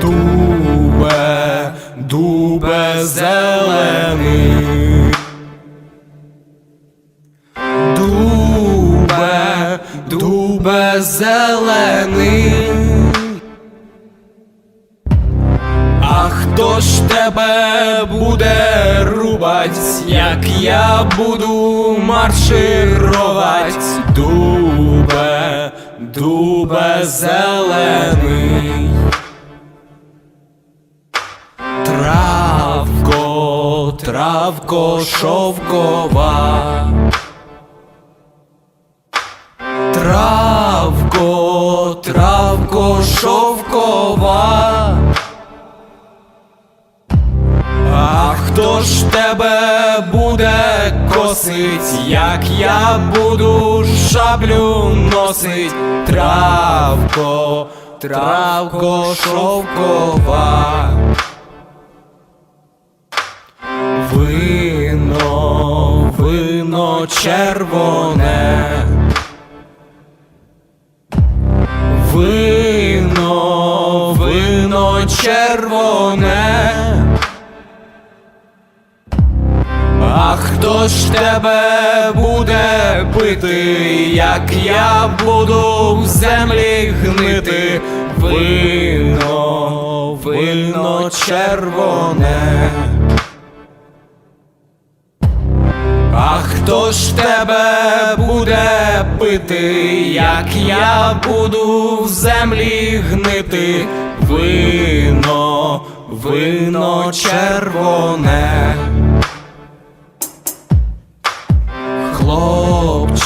Дубе, дубе зелений. Дубе, дубе зелений. Тебе буде рубать, як я буду марширувать? Дубе, дубе зелений. Травко, травко шовкова. Травко, травко шовкова. Ж тебе буде косить, як я буду шаблю носить? Травко, травко шовкова. Вино, вино червоне. Вино, вино червоне. А хто ж тебе буде пити, як я буду в землі гнити? Вино, вино червоне. А хто ж тебе буде пити, як я буду в землі гнити? Вино, вино червоне.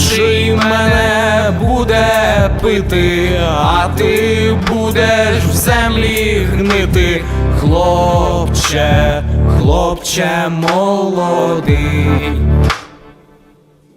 Інший мене буде пити, а ти будеш в землі гнити, хлопче, хлопче молодий.